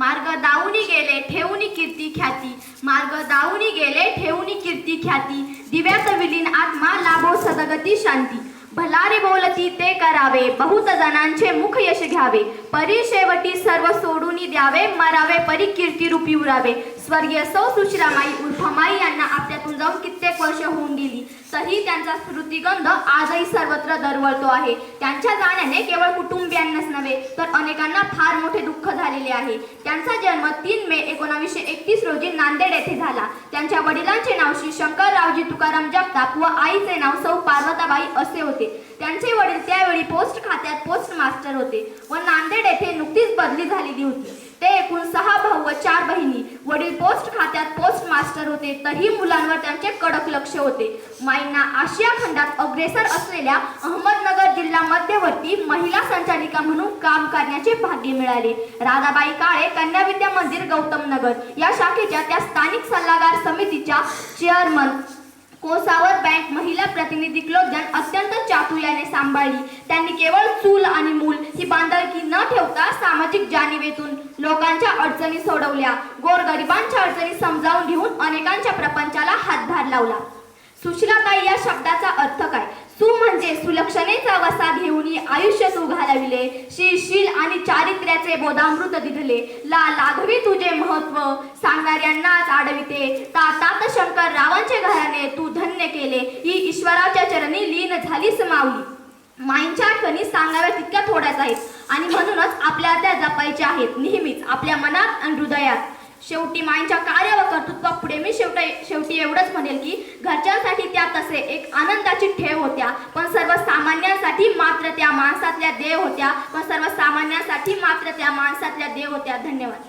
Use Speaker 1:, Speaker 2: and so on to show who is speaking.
Speaker 1: मार्ग दाऊनी गेले ठेवूनी कीर्ती ख्याती. मार्ग दाऊनी गेले ठेवूनी कीर्ती ख्याती. दिव्यात विलीन आत्मा लाभो सदगती शांती. भलारे बोलती ते करावे. बहुत जणांचे मुख यश घ्यावे. परी शेवटी सर्व सोडूनी द्यावे. मरावे परी कीर्ती रूपी उरावे. स्वर्गीय सौ सुश्रामाई उर्फमाई यांना आपल्यातून जाऊन कित्येक वर्ष होऊन गेली. तरी त्यांचा स्मृतिगंध आजही सर्वत्र दरवळतो आहे. त्यांच्या जाण्याने केवळ कुटुंबियांनाच नव्हे तर अनेकांना फार मोठे दुःख झालेले आहे. त्यांचा जन्म तीन मे एकोणावीसशे एकतीस रोजी नांदेड येथे झाला. त्यांच्या वडिलांचे नाव श्री शंकररावजी तुकाराम जगताप व आईचे नाव सौ पार्वताबाई असे होते. त्यांचे वडील त्यावेळी पोस्ट खात्यात पोस्ट मास्टर होते व नांदेड येथे नुकतीच बदली झालेली होती. ते एकूण सहा भाऊ व चार बहिणी. वडील पोस्ट खात्यात पोस्ट होते तरी मुलांवर त्यांचे कडक लक्ष होते. माईंना आशिया खंडात अग्रेसर असलेल्या अहमदनगर जिल्हा मध्यवर्ती महिला संचालिका म्हणून काम करण्याचे भाग्य मिळाले. राधाबाई काळे कन्या विद्या मंदिर गौतम नगर. या शाखेच्या त्या स्थानिक सल्लागार समितीच्या चेअरमन कोसावर बँक महिला प्रतिनिधी क्लोजन अत्यंत चातुर्याने सांभाळली. त्यांनी केवळ चूल आणि न ठेवता सामाजिक जाणीवेतून लोकांच्या अडचणी सोडवल्या. गोरगरिबांच्या अडचणी समजावून घेऊन अनेकांच्या प्रपंचाला हातभार लावला. सुशीलाताई या शब्दाचा अर्थ काय? सु म्हणजे सुलक्षणेचा वसा घेऊन आयुष्य तू घालविले. शील आणि चारित्र्याचे बोधामृत दिधले ला लाघवी तुझे महत्त्व सांगणाऱ्यांनाच आडविते ता तात शंकर रावांचे घराने तू धन्य केले. ही ईश्वराच्या चरणी लीन झालीस समावली माईंच्या आठवणी सांगाव्या तितक्या थोड्याच आहेत. आणि म्हणूनच आपल्या त्या जपायच्या आहेत. नेहमीच आपल्या मनात आणि हृदयात. शेवटी माईंच्या कार्य व कर्तृत्वापुढे मी शेवटी शेवटी एवढंच म्हणेल की घरच्यांसाठी त्या तसे एक आनंदाची ठेव होत्या. पण सर्वसामान्यांसाठी मात्र त्या माणसातल्या देव होत्या. पण सर्वसामान्यांसाठी मात्र त्या माणसातल्या देव होत्या. धन्यवाद.